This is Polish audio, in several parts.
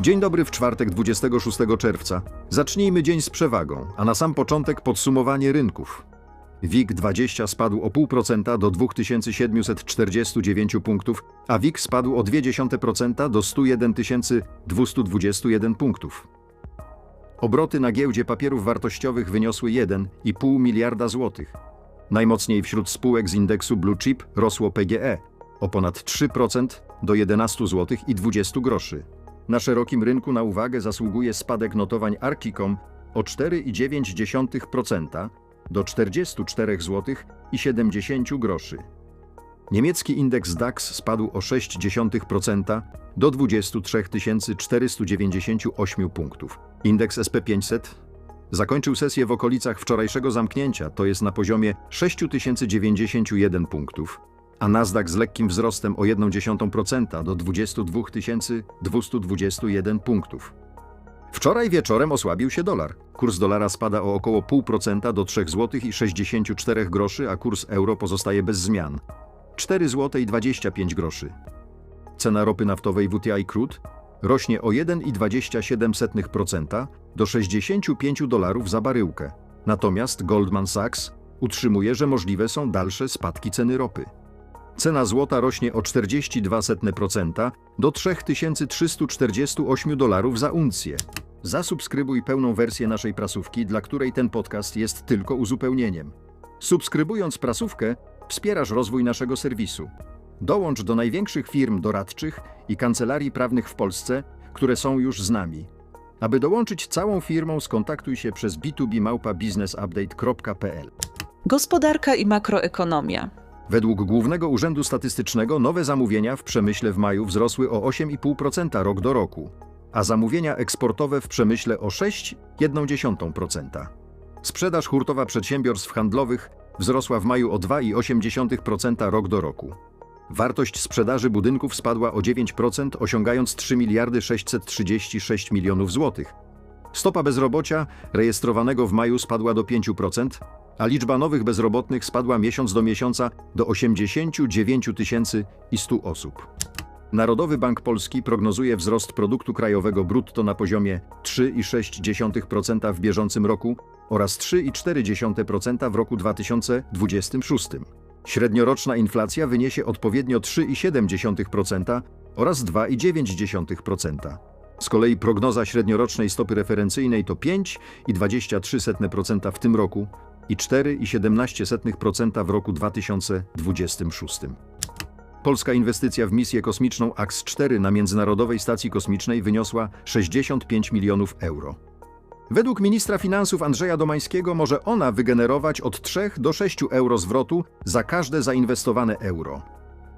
Dzień dobry w czwartek 26 czerwca. Zacznijmy dzień z przewagą, a na sam początek podsumowanie rynków. WIG 20 spadł o 0,5% do 2749 punktów, a WIG spadł o 0,2% do 101 221 punktów. Obroty na giełdzie papierów wartościowych wyniosły 1,5 miliarda złotych. Najmocniej wśród spółek z indeksu Blue Chip rosło PGE o ponad 3% do 11 zł i 20 groszy. Na szerokim rynku na uwagę zasługuje spadek notowań Archicom o 4,9% do 44 zł i 70 groszy. Niemiecki indeks DAX spadł o 0,6% do 23 498 punktów. Indeks SP500 zakończył sesję w okolicach wczorajszego zamknięcia, to jest na poziomie 6091 punktów, a Nasdaq z lekkim wzrostem o 0,1% do 22 221 punktów. Wczoraj wieczorem osłabił się dolar. Kurs dolara spada o około 0,5% do 3 zł i 64 groszy, a kurs euro pozostaje bez zmian. 4 zł i 25 groszy. Cena ropy naftowej WTI Crude rośnie o 1,27% do 65 dolarów za baryłkę. Natomiast Goldman Sachs utrzymuje, że możliwe są dalsze spadki ceny ropy. Cena złota rośnie o 42% do 3348 dolarów za uncję. Zasubskrybuj pełną wersję naszej prasówki, dla której ten podcast jest tylko uzupełnieniem. Subskrybując prasówkę, wspierasz rozwój naszego serwisu. Dołącz do największych firm doradczych i kancelarii prawnych w Polsce, które są już z nami. Aby dołączyć całą firmą, skontaktuj się przez b2b małpa businessupdate.pl. Gospodarka i makroekonomia. Według Głównego Urzędu Statystycznego nowe zamówienia w przemyśle w maju wzrosły o 8,5% rok do roku, a zamówienia eksportowe w przemyśle o 6,1%. Sprzedaż hurtowa przedsiębiorstw handlowych wzrosła w maju o 2,8% rok do roku. Wartość sprzedaży budynków spadła o 9%, osiągając 3 miliardy 636 milionów złotych. Stopa bezrobocia rejestrowanego w maju spadła do 5%, a liczba nowych bezrobotnych spadła miesiąc do miesiąca do 89 100 osób. Narodowy Bank Polski prognozuje wzrost produktu krajowego brutto na poziomie 3,6% w bieżącym roku oraz 3,4% w roku 2026. Średnioroczna inflacja wyniesie odpowiednio 3,7% oraz 2,9%. Z kolei prognoza średniorocznej stopy referencyjnej to 5,23% w tym roku i 4,17% w roku 2026. Polska inwestycja w misję kosmiczną AX-4 na Międzynarodowej Stacji Kosmicznej wyniosła 65 milionów euro. Według ministra finansów Andrzeja Domańskiego może ona wygenerować od 3 do 6 euro zwrotu za każde zainwestowane euro.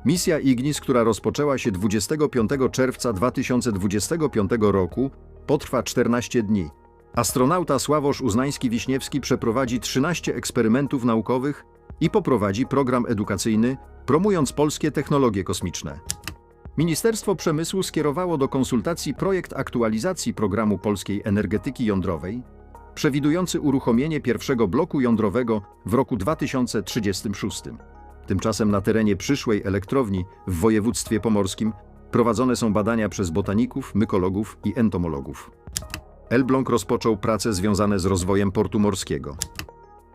Misja Ignis, która rozpoczęła się 25 czerwca 2025 roku, potrwa 14 dni. Astronauta Sławosz Uznański-Wiśniewski przeprowadzi 13 eksperymentów naukowych i poprowadzi program edukacyjny, promując polskie technologie kosmiczne. Ministerstwo Przemysłu skierowało do konsultacji projekt aktualizacji programu polskiej energetyki jądrowej, przewidujący uruchomienie pierwszego bloku jądrowego w roku 2036. Tymczasem na terenie przyszłej elektrowni w województwie pomorskim prowadzone są badania przez botaników, mykologów i entomologów. Elbląg rozpoczął prace związane z rozwojem portu morskiego.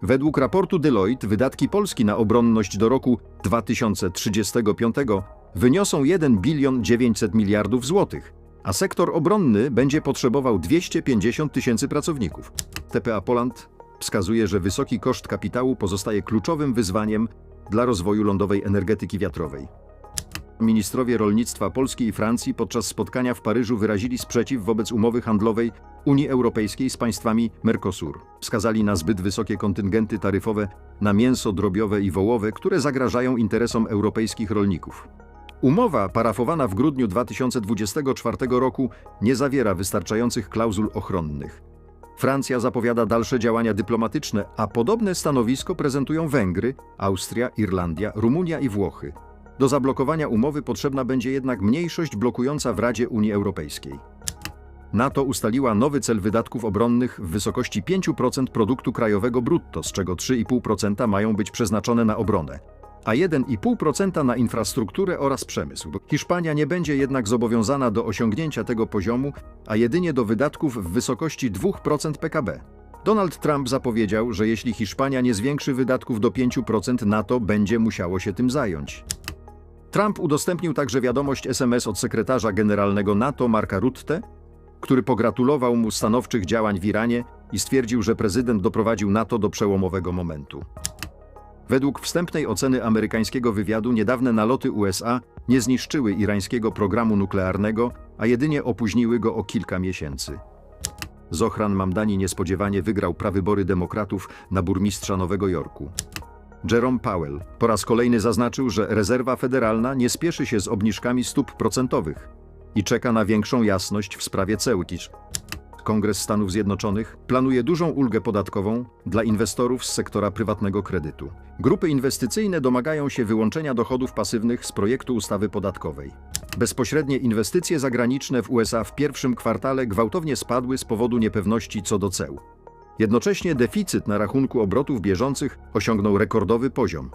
Według raportu Deloitte wydatki Polski na obronność do roku 2035 wyniosą 1 bilion 900 miliardów złotych, a sektor obronny będzie potrzebował 250 tysięcy pracowników. TPA Poland wskazuje, że wysoki koszt kapitału pozostaje kluczowym wyzwaniem dla rozwoju lądowej energetyki wiatrowej. Ministrowie rolnictwa Polski i Francji podczas spotkania w Paryżu wyrazili sprzeciw wobec umowy handlowej Unii Europejskiej z państwami Mercosur. Wskazali na zbyt wysokie kontyngenty taryfowe na mięso drobiowe i wołowe, które zagrażają interesom europejskich rolników. Umowa, parafowana w grudniu 2024 roku, nie zawiera wystarczających klauzul ochronnych. Francja zapowiada dalsze działania dyplomatyczne, a podobne stanowisko prezentują Węgry, Austria, Irlandia, Rumunia i Włochy. Do zablokowania umowy potrzebna będzie jednak mniejszość blokująca w Radzie Unii Europejskiej. NATO ustaliła nowy cel wydatków obronnych w wysokości 5% produktu krajowego brutto, z czego 3,5% mają być przeznaczone na obronę. a 1,5% na infrastrukturę oraz przemysł. Hiszpania nie będzie jednak zobowiązana do osiągnięcia tego poziomu, a jedynie do wydatków w wysokości 2% PKB. Donald Trump zapowiedział, że jeśli Hiszpania nie zwiększy wydatków do 5%, NATO będzie musiało się tym zająć. Trump udostępnił także wiadomość SMS od sekretarza generalnego NATO Marka Rutte, który pogratulował mu stanowczych działań w Iranie i stwierdził, że prezydent doprowadził NATO do przełomowego momentu. Według wstępnej oceny amerykańskiego wywiadu niedawne naloty USA nie zniszczyły irańskiego programu nuklearnego, a jedynie opóźniły go o kilka miesięcy. Zohran Mamdani niespodziewanie wygrał prawybory demokratów na burmistrza Nowego Jorku. Jerome Powell po raz kolejny zaznaczył, że rezerwa federalna nie spieszy się z obniżkami stóp procentowych i czeka na większą jasność w sprawie cełki. Kongres Stanów Zjednoczonych planuje dużą ulgę podatkową dla inwestorów z sektora prywatnego kredytu. Grupy inwestycyjne domagają się wyłączenia dochodów pasywnych z projektu ustawy podatkowej. Bezpośrednie inwestycje zagraniczne w USA w pierwszym kwartale gwałtownie spadły z powodu niepewności co do ceł. Jednocześnie deficyt na rachunku obrotów bieżących osiągnął rekordowy poziom.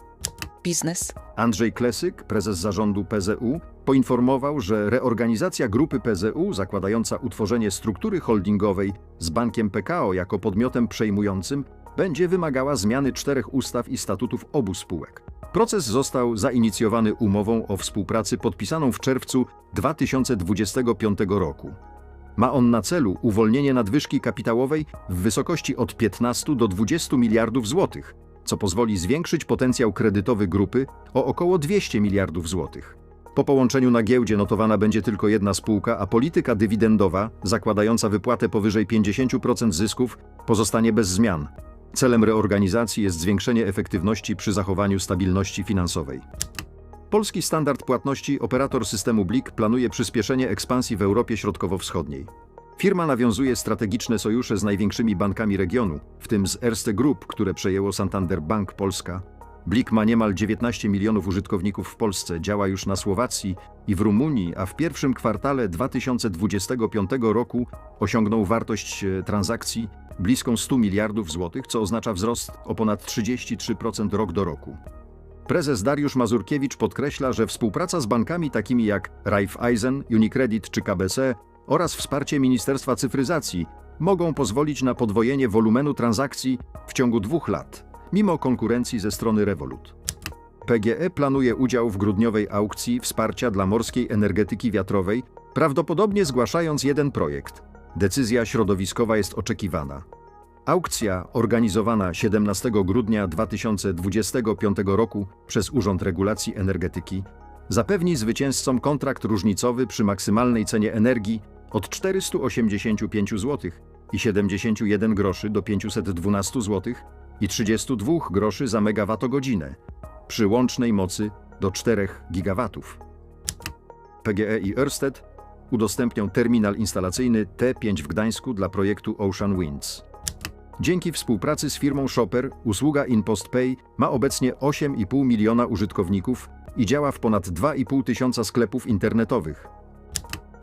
Biznes. Andrzej Klesyk, prezes zarządu PZU, poinformował, że reorganizacja grupy PZU, zakładająca utworzenie struktury holdingowej z bankiem PKO jako podmiotem przejmującym, będzie wymagała zmiany czterech ustaw i statutów obu spółek. Proces został zainicjowany umową o współpracy podpisaną w czerwcu 2025 roku. Ma on na celu uwolnienie nadwyżki kapitałowej w wysokości od 15 do 20 miliardów złotych, co pozwoli zwiększyć potencjał kredytowy grupy o około 200 miliardów złotych. Po połączeniu na giełdzie notowana będzie tylko jedna spółka, a polityka dywidendowa, zakładająca wypłatę powyżej 50% zysków, pozostanie bez zmian. Celem reorganizacji jest zwiększenie efektywności przy zachowaniu stabilności finansowej. Polski standard płatności operator systemu BLIK planuje przyspieszenie ekspansji w Europie Środkowo-Wschodniej. Firma nawiązuje strategiczne sojusze z największymi bankami regionu, w tym z Erste Group, które przejęło Santander Bank Polska. Blik ma niemal 19 milionów użytkowników w Polsce, działa już na Słowacji i w Rumunii, a w pierwszym kwartale 2025 roku osiągnął wartość e, transakcji bliską 100 miliardów złotych, co oznacza wzrost o ponad 33% rok do roku. Prezes Dariusz Mazurkiewicz podkreśla, że współpraca z bankami takimi jak Raiffeisen, Unicredit czy KBC oraz wsparcie Ministerstwa Cyfryzacji mogą pozwolić na podwojenie wolumenu transakcji w ciągu dwóch lat, mimo konkurencji ze strony Revolut. PGE planuje udział w grudniowej aukcji wsparcia dla morskiej energetyki wiatrowej, prawdopodobnie zgłaszając jeden projekt. Decyzja środowiskowa jest oczekiwana. Aukcja, organizowana 17 grudnia 2025 roku przez Urząd Regulacji Energetyki, zapewni zwycięzcom kontrakt różnicowy przy maksymalnej cenie energii od 485 zł i 71 groszy do 512 zł i 32 groszy za megawattogodzinę przy łącznej mocy do 4 gigawatów. PGE i Ørsted udostępnią terminal instalacyjny T5 w Gdańsku dla projektu Ocean Winds. Dzięki współpracy z firmą Shopper, usługa InPostPay ma obecnie 8,5 miliona użytkowników i działa w ponad 2,5 tysiąca sklepów internetowych.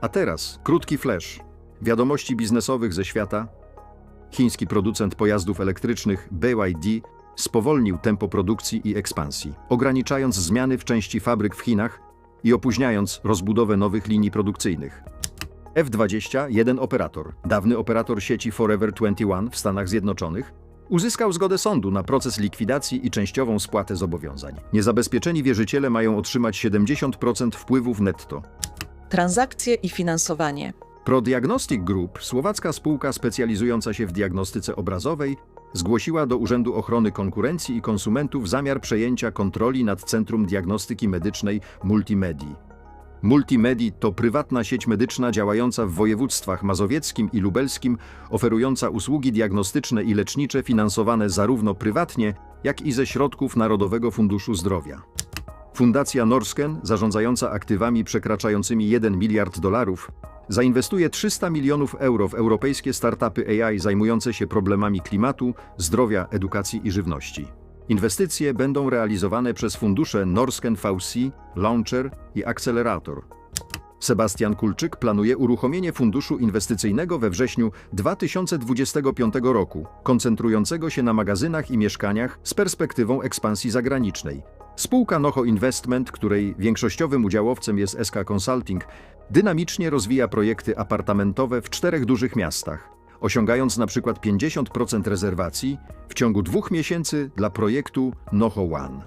A teraz krótki flash. Wiadomości biznesowych ze świata. Chiński producent pojazdów elektrycznych BYD spowolnił tempo produkcji i ekspansji, ograniczając zmiany w części fabryk w Chinach i opóźniając rozbudowę nowych linii produkcyjnych. F20, jeden operator, dawny operator sieci Forever 21 w Stanach Zjednoczonych, uzyskał zgodę sądu na proces likwidacji i częściową spłatę zobowiązań. Niezabezpieczeni wierzyciele mają otrzymać 70% wpływów netto. Transakcje i finansowanie. ProDiagnostic Group, słowacka spółka specjalizująca się w diagnostyce obrazowej, zgłosiła do Urzędu Ochrony Konkurencji i Konsumentów zamiar przejęcia kontroli nad Centrum Diagnostyki Medycznej Multimedii. Multimedii to prywatna sieć medyczna działająca w województwach mazowieckim i lubelskim, oferująca usługi diagnostyczne i lecznicze finansowane zarówno prywatnie, jak i ze środków Narodowego Funduszu Zdrowia. Fundacja Norsken, zarządzająca aktywami przekraczającymi 1 miliard dolarów, zainwestuje 300 milionów euro w europejskie startupy AI zajmujące się problemami klimatu, zdrowia, edukacji i żywności. Inwestycje będą realizowane przez fundusze Norsken VC, Launcher i Accelerator. Sebastian Kulczyk planuje uruchomienie funduszu inwestycyjnego we wrześniu 2025 roku, koncentrującego się na magazynach i mieszkaniach z perspektywą ekspansji zagranicznej. Spółka Noho Investment, której większościowym udziałowcem jest SK Consulting, dynamicznie rozwija projekty apartamentowe w czterech dużych miastach, osiągając na przykład 50% rezerwacji w ciągu dwóch miesięcy dla projektu Noho One.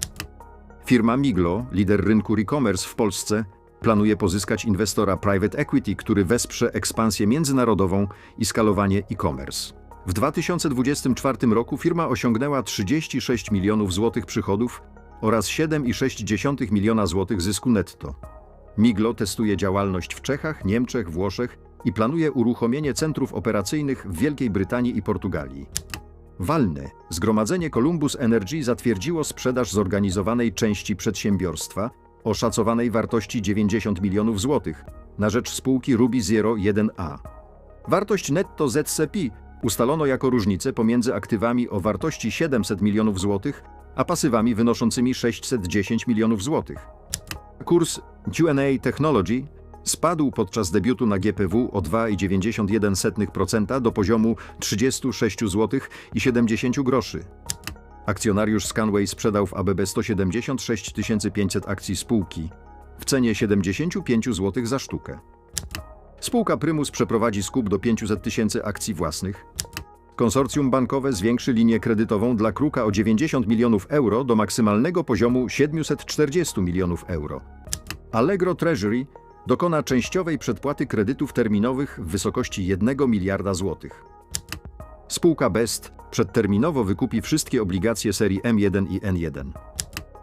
Firma Miglo, lider rynku e-commerce w Polsce, planuje pozyskać inwestora private equity, który wesprze ekspansję międzynarodową i skalowanie e-commerce. W 2024 roku firma osiągnęła 36 milionów złotych przychodów oraz 7,6 miliona złotych zysku netto. Miglo testuje działalność w Czechach, Niemczech, Włoszech i planuje uruchomienie centrów operacyjnych w Wielkiej Brytanii i Portugalii. Walne. Zgromadzenie Columbus Energy zatwierdziło sprzedaż zorganizowanej części przedsiębiorstwa o szacowanej wartości 90 milionów złotych na rzecz spółki Ruby Zero 1A. Wartość netto ZCP ustalono jako różnicę pomiędzy aktywami o wartości 700 milionów złotych a pasywami wynoszącymi 610 milionów złotych. Kurs Q&A Technology spadł podczas debiutu na GPW o 2,91% do poziomu 36 zł i 70 groszy. Akcjonariusz Scanway sprzedał w ABB 176 500 akcji spółki w cenie 75 zł za sztukę. Spółka Prymus przeprowadzi skup do 500 tysięcy akcji własnych. Konsorcjum bankowe zwiększy linię kredytową dla Kruka o 90 milionów euro do maksymalnego poziomu 740 milionów euro. Allegro Treasury dokona częściowej przedpłaty kredytów terminowych w wysokości 1 miliarda złotych. Spółka Best przedterminowo wykupi wszystkie obligacje serii M1 i N1.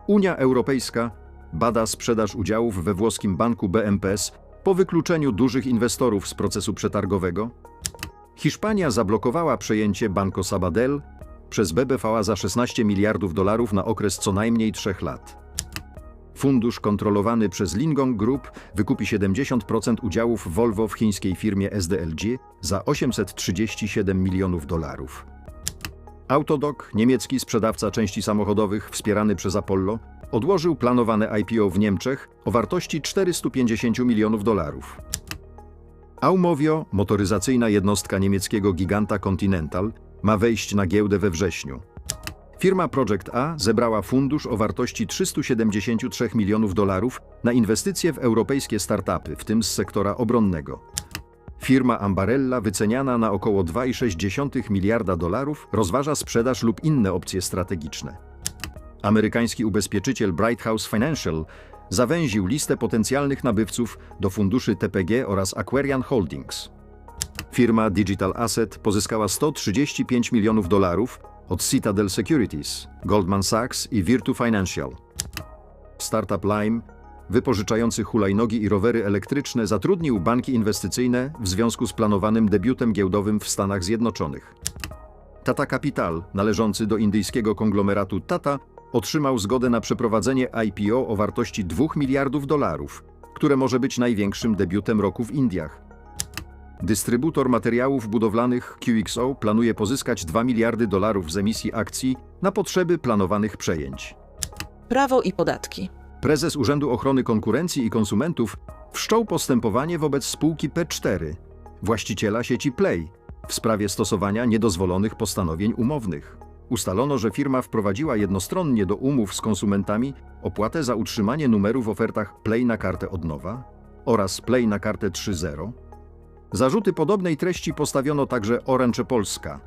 Unia Europejska bada sprzedaż udziałów we włoskim banku BMPS po wykluczeniu dużych inwestorów z procesu przetargowego. Hiszpania zablokowała przejęcie Banco Sabadell przez BBVA za 16 miliardów dolarów na okres co najmniej 3 lat. Fundusz kontrolowany przez Lingong Group wykupi 70% udziałów Volvo w chińskiej firmie SDLG za 837 milionów dolarów. Autodoc, niemiecki sprzedawca części samochodowych wspierany przez Apollo, odłożył planowane IPO w Niemczech o wartości 450 milionów dolarów. Aumovio, motoryzacyjna jednostka niemieckiego giganta Continental, ma wejść na giełdę we wrześniu. Firma Project A zebrała fundusz o wartości 373 milionów dolarów na inwestycje w europejskie startupy, w tym z sektora obronnego. Firma Ambarella, wyceniana na około 2,6 miliarda dolarów, rozważa sprzedaż lub inne opcje strategiczne. Amerykański ubezpieczyciel Bright House Financial zawęził listę potencjalnych nabywców do funduszy TPG oraz Aquarian Holdings. Firma Digital Asset pozyskała 135 milionów dolarów od Citadel Securities, Goldman Sachs i Virtu Financial. Startup Lime, wypożyczający hulajnogi i rowery elektryczne, zatrudnił banki inwestycyjne w związku z planowanym debiutem giełdowym w Stanach Zjednoczonych. Tata Capital, należący do indyjskiego konglomeratu Tata, otrzymał zgodę na przeprowadzenie IPO o wartości 2 miliardów dolarów, które może być największym debiutem roku w Indiach. Dystrybutor materiałów budowlanych QXO planuje pozyskać 2 miliardy dolarów z emisji akcji na potrzeby planowanych przejęć. Prawo i podatki. Prezes Urzędu Ochrony Konkurencji i Konsumentów wszczął postępowanie wobec spółki P4, właściciela sieci Play, w sprawie stosowania niedozwolonych postanowień umownych. Ustalono, że firma wprowadziła jednostronnie do umów z konsumentami opłatę za utrzymanie numeru w ofertach Play na kartę od nowa oraz Play na kartę 3.0. Zarzuty podobnej treści postawiono także Orange Polska.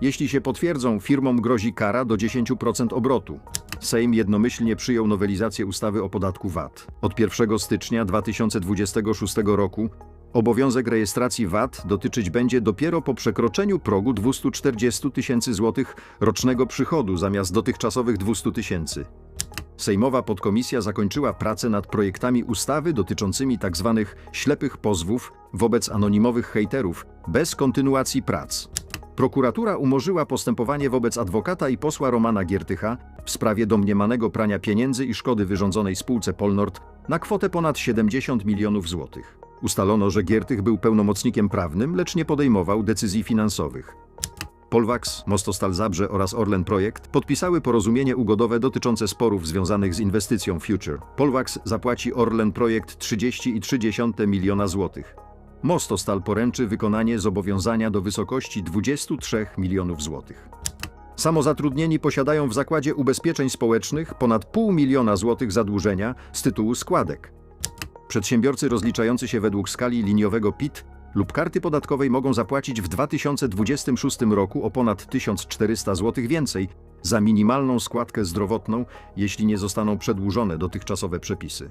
Jeśli się potwierdzą, firmom grozi kara do 10% obrotu. Sejm jednomyślnie przyjął nowelizację ustawy o podatku VAT. Od 1 stycznia 2026 roku obowiązek rejestracji VAT dotyczyć będzie dopiero po przekroczeniu progu 240 tysięcy złotych rocznego przychodu zamiast dotychczasowych 200 tysięcy. Sejmowa podkomisja zakończyła pracę nad projektami ustawy dotyczącymi tzw. ślepych pozwów wobec anonimowych hejterów bez kontynuacji prac. Prokuratura umorzyła postępowanie wobec adwokata i posła Romana Giertycha w sprawie domniemanego prania pieniędzy i szkody wyrządzonej spółce Polnord na kwotę ponad 70 milionów złotych. Ustalono, że Giertych był pełnomocnikiem prawnym, lecz nie podejmował decyzji finansowych. Polwax, Mostostal Zabrze oraz Orlen Projekt podpisały porozumienie ugodowe dotyczące sporów związanych z inwestycją Future. Polwax zapłaci Orlen Projekt 30,3 miliona złotych. Mostostal poręczy wykonanie zobowiązania do wysokości 23 milionów złotych. Samozatrudnieni posiadają w Zakładzie Ubezpieczeń Społecznych ponad pół miliona złotych zadłużenia z tytułu składek. Przedsiębiorcy rozliczający się według skali liniowego PIT lub karty podatkowej mogą zapłacić w 2026 roku o ponad 1400 zł więcej za minimalną składkę zdrowotną, jeśli nie zostaną przedłużone dotychczasowe przepisy.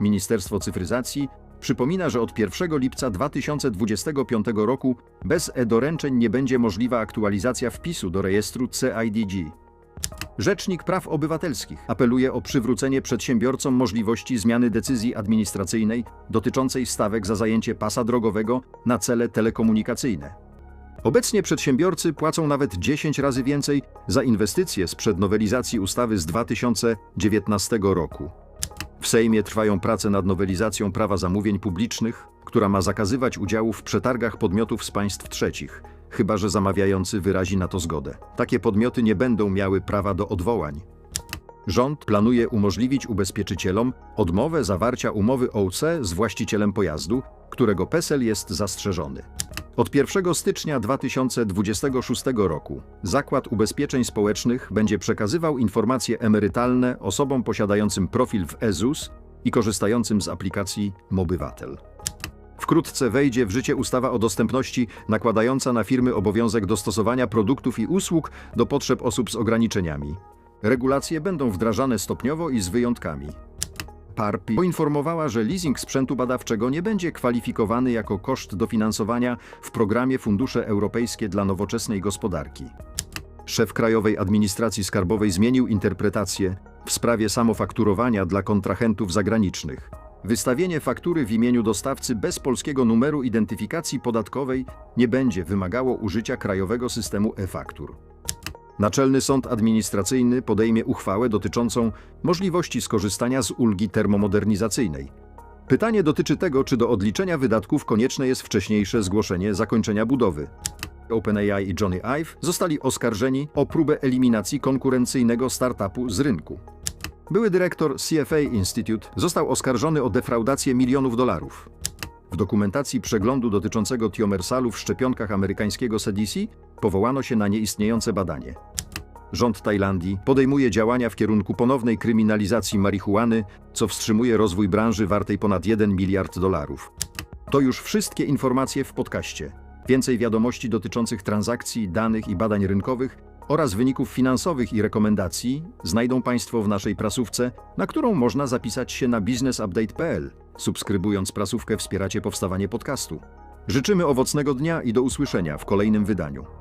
Ministerstwo Cyfryzacji przypomina, że od 1 lipca 2025 roku bez e-doręczeń nie będzie możliwa aktualizacja wpisu do rejestru CIDG. Rzecznik Praw Obywatelskich apeluje o przywrócenie przedsiębiorcom możliwości zmiany decyzji administracyjnej dotyczącej stawek za zajęcie pasa drogowego na cele telekomunikacyjne. Obecnie przedsiębiorcy płacą nawet 10 razy więcej za inwestycje sprzed nowelizacji ustawy z 2019 roku. W Sejmie trwają prace nad nowelizacją prawa zamówień publicznych, która ma zakazywać udziału w przetargach podmiotów z państw trzecich, chyba że zamawiający wyrazi na to zgodę. Takie podmioty nie będą miały prawa do odwołań. Rząd planuje umożliwić ubezpieczycielom odmowę zawarcia umowy OC z właścicielem pojazdu, którego PESEL jest zastrzeżony. Od 1 stycznia 2026 roku Zakład Ubezpieczeń Społecznych będzie przekazywał informacje emerytalne osobom posiadającym profil w EZUS i korzystającym z aplikacji Mobywatel. Wkrótce wejdzie w życie ustawa o dostępności nakładająca na firmy obowiązek dostosowania produktów i usług do potrzeb osób z ograniczeniami. Regulacje będą wdrażane stopniowo i z wyjątkami. PARPI poinformowała, że leasing sprzętu badawczego nie będzie kwalifikowany jako koszt dofinansowania w programie Fundusze Europejskie dla Nowoczesnej Gospodarki. Szef Krajowej Administracji Skarbowej zmienił interpretację w sprawie samofakturowania dla kontrahentów zagranicznych. Wystawienie faktury w imieniu dostawcy bez polskiego numeru identyfikacji podatkowej nie będzie wymagało użycia krajowego systemu e-faktur. Naczelny Sąd Administracyjny podejmie uchwałę dotyczącą możliwości skorzystania z ulgi termomodernizacyjnej. Pytanie dotyczy tego, czy do odliczenia wydatków konieczne jest wcześniejsze zgłoszenie zakończenia budowy. OpenAI i Johnny Ive zostali oskarżeni o próbę eliminacji konkurencyjnego startupu z rynku. Były dyrektor CFA Institute został oskarżony o defraudację milionów dolarów. W dokumentacji przeglądu dotyczącego tiomersalu w szczepionkach amerykańskiego CDC powołano się na nieistniejące badanie. Rząd Tajlandii podejmuje działania w kierunku ponownej kryminalizacji marihuany, co wstrzymuje rozwój branży wartej ponad 1 miliard dolarów. To już wszystkie informacje w podcaście. Więcej wiadomości dotyczących transakcji, danych i badań rynkowych oraz wyników finansowych i rekomendacji znajdą Państwo w naszej prasówce, na którą można zapisać się na businessupdate.pl. Subskrybując prasówkę wspieracie powstawanie podcastu. Życzymy owocnego dnia i do usłyszenia w kolejnym wydaniu.